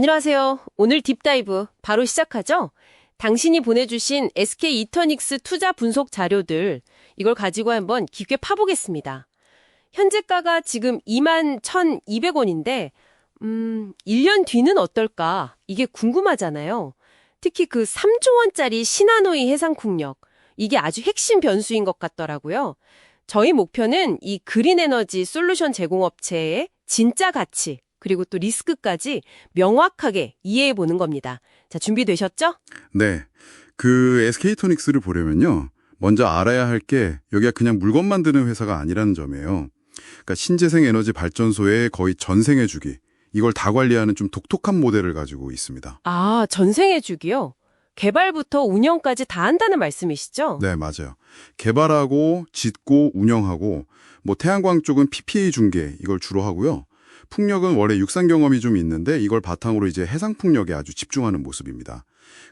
안녕하세요. 오늘 딥다이브 바로 시작하죠? 당신이 보내주신 SK 이터닉스 투자 분석 자료들 이걸 가지고 한번 깊게 파보겠습니다. 현재가가 지금 2만 1,200원인데 음, 1년 뒤는 어떨까? 이게 궁금하잖아요. 특히 그 3조 원짜리 신한노이 해상풍력 이게 아주 핵심 변수인 것 같더라고요. 저희 목표는 이 그린 에너지 솔루션 제공업체의 진짜 가치 그리고 또 리스크까지 명확하게 이해해 보는 겁니다. 자, 준비되셨죠? 네. 그 SK토닉스를 보려면요. 먼저 알아야 할 게 여기가 그냥 물건 만드는 회사가 아니라는 점이에요. 그러니까 신재생 에너지 발전소의 거의 전생해 주기. 이걸 다 관리하는 좀 독특한 모델을 가지고 있습니다. 아, 전생해 주기요? 개발부터 운영까지 다 한다는 말씀이시죠? 네, 맞아요. 개발하고 짓고 운영하고 뭐 태양광 쪽은 PPA 중개 이걸 주로 하고요. 풍력은 원래 육상 경험이 좀 있는데 이걸 바탕으로 이제 해상 풍력에 아주 집중하는 모습입니다.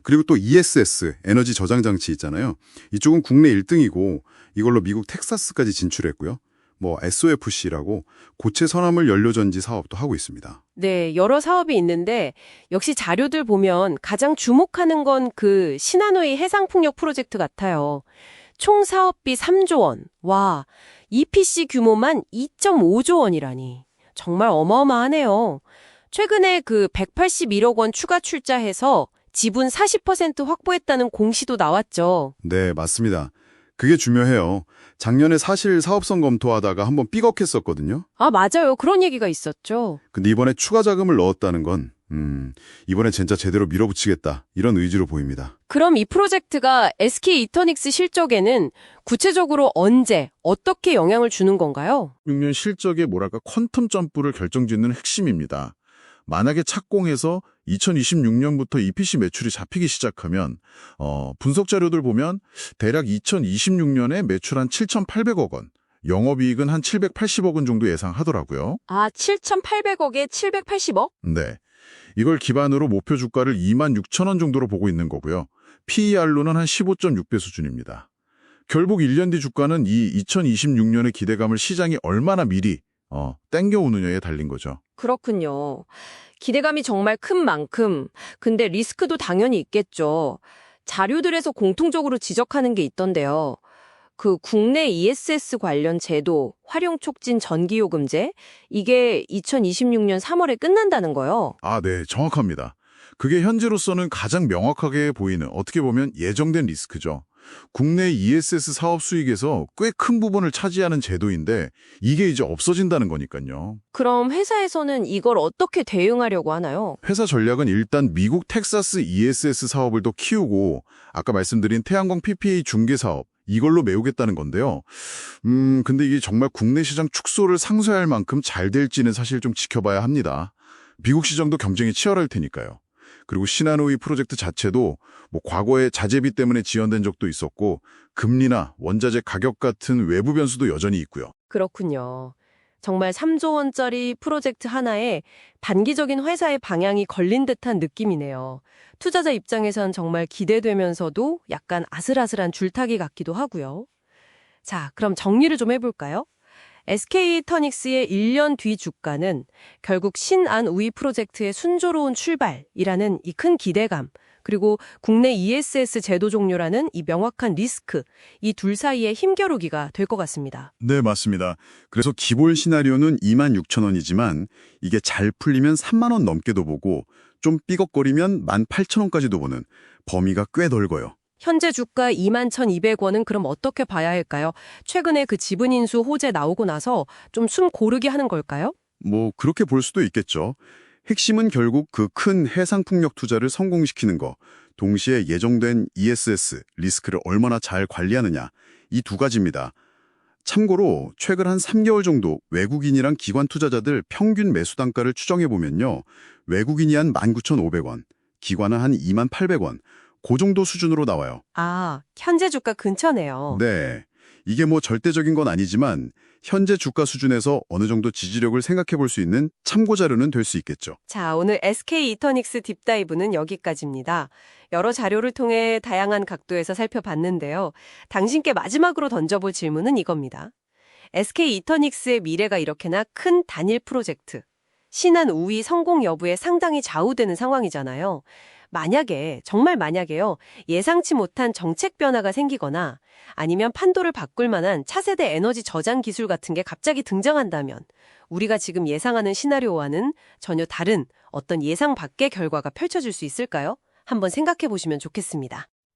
그리고 또 ESS 에너지 저장 장치 있잖아요. 이쪽은 국내 1등이고 이걸로 미국 텍사스까지 진출했고요. 뭐 SOFC라고 고체 선화물 연료 전지 사업도 하고 있습니다. 네, 여러 사업이 있는데 역시 자료들 보면 가장 주목하는 건그 신한노이 해상 풍력 프로젝트 같아요. 총 사업비 3조 원. 와, EPC 규모만 2.5조 원이라니. 정말 어마어마하네요. 최근에 그 181억 원 추가 출자해서 지분 40% 확보했다는 공시도 나왔죠. 네, 맞습니다. 그게 중요해요. 작년에 사실 사업성 검토하다가 한번 삐걱했었거든요. 아, 맞아요. 그런 얘기가 있었죠. 근데 이번에 추가 자금을 넣었다는 건 음, 이번에 진짜 제대로 밀어붙이겠다 이런 의지로 보입니다. 그럼 이 프로젝트가 SK 이터닉스 실적에는 구체적으로 언제, 어떻게 영향을 주는 건가요? 6년 실적의 뭐랄까 퀀텀 점프를 결정짓는 핵심입니다. 만약에 착공해서 2026년부터 EPC 매출이 잡히기 시작하면 어, 분석 자료들 보면 대략 2026년에 매출 한 7,800억 원, 영업이익은 한 780억 원 정도 예상하더라고요. 아, 7,800억에 780억? 네. 이걸 기반으로 목표 주가를 2만 6천 원 정도로 보고 있는 거고요. PER로는 한 15.6배 수준입니다. 결국 1년 뒤 주가는 이 2026년의 기대감을 시장이 얼마나 미리 어, 땡겨오느냐에 달린 거죠. 그렇군요. 기대감이 정말 큰 만큼, 근데 리스크도 당연히 있겠죠. 자료들에서 공통적으로 지적하는 게 있던데요. 그 국내 ESS 관련 제도, 활용 촉진 전기요금제, 이게 2026년 3월에 끝난다는 거요. 아, 네, 정확합니다. 그게 현재로서는 가장 명확하게 보이는 어떻게 보면 예정된 리스크죠. 국내 ESS 사업 수익에서 꽤 큰 부분을 차지하는 제도인데 이게 이제 없어진다는 거니까요. 그럼 회사에서는 이걸 어떻게 대응하려고 하나요? 회사 전략은 일단 미국 텍사스 ESS 사업을 더 키우고 아까 말씀드린 태양광 PPA 중개 사업 이걸로 메우겠다는 건데요. 음, 근데 이게 정말 국내 시장 축소를 상쇄할 만큼 잘 될지는 사실 좀 지켜봐야 합니다. 미국 시장도 경쟁이 치열할 테니까요. 그리고 신한우이 프로젝트 자체도 뭐 과거에 자재비 때문에 지연된 적도 있었고 금리나 원자재 가격 같은 외부 변수도 여전히 있고요. 그렇군요. 정말 3조 원짜리 프로젝트 하나에 단기적인 회사의 방향이 걸린 듯한 느낌이네요. 투자자 입장에선 정말 기대되면서도 약간 아슬아슬한 줄타기 같기도 하고요. 자, 그럼 정리를 좀 해볼까요? SK 터닉스의 1년 뒤 주가는 결국 신안우이 프로젝트의 순조로운 출발이라는 이 큰 기대감, 그리고 국내 ESS 제도 종료라는 이 명확한 리스크, 이 둘 사이의 힘겨루기가 될 것 같습니다. 네, 맞습니다. 그래서 기본 시나리오는 2만 6천 원이지만 이게 잘 풀리면 3만 원 넘게도 보고 좀 삐걱거리면 1만 8천 원까지도 보는 범위가 꽤 넓어요. 현재 주가 21,200원은 그럼 어떻게 봐야 할까요? 최근에 그 지분 인수 호재 나오고 나서 좀 숨 고르게 하는 걸까요? 뭐 그렇게 볼 수도 있겠죠. 핵심은 결국 그 큰 해상 풍력 투자를 성공시키는 거, 동시에 예정된 ESS 리스크를 얼마나 잘 관리하느냐 이 두 가지입니다. 참고로 최근 한 3개월 정도 외국인이랑 기관 투자자들 평균 매수 단가를 추정해 보면요. 외국인이 한 19,500원, 기관은 한 28,800원. 그 정도 수준으로 나와요. 아, 현재 주가 근처네요. 네. 이게 뭐 절대적인 건 아니지만 현재 주가 수준에서 어느 정도 지지력을 생각해 볼 수 있는 참고 자료는 될 수 있겠죠. 자, 오늘 SK 이터닉스 딥다이브는 여기까지입니다. 여러 자료를 통해 다양한 각도에서 살펴봤는데요. 당신께 마지막으로 던져볼 질문은 이겁니다. SK 이터닉스의 미래가 이렇게나 큰 단일 프로젝트. 신한 우위 성공 여부에 상당히 좌우되는 상황이잖아요. 만약에, 정말 만약에요, 예상치 못한 정책 변화가 생기거나 아니면 판도를 바꿀 만한 차세대 에너지 저장 기술 같은 게 갑자기 등장한다면 우리가 지금 예상하는 시나리오와는 전혀 다른 어떤 예상 밖의 결과가 펼쳐질 수 있을까요? 한번 생각해 보시면 좋겠습니다.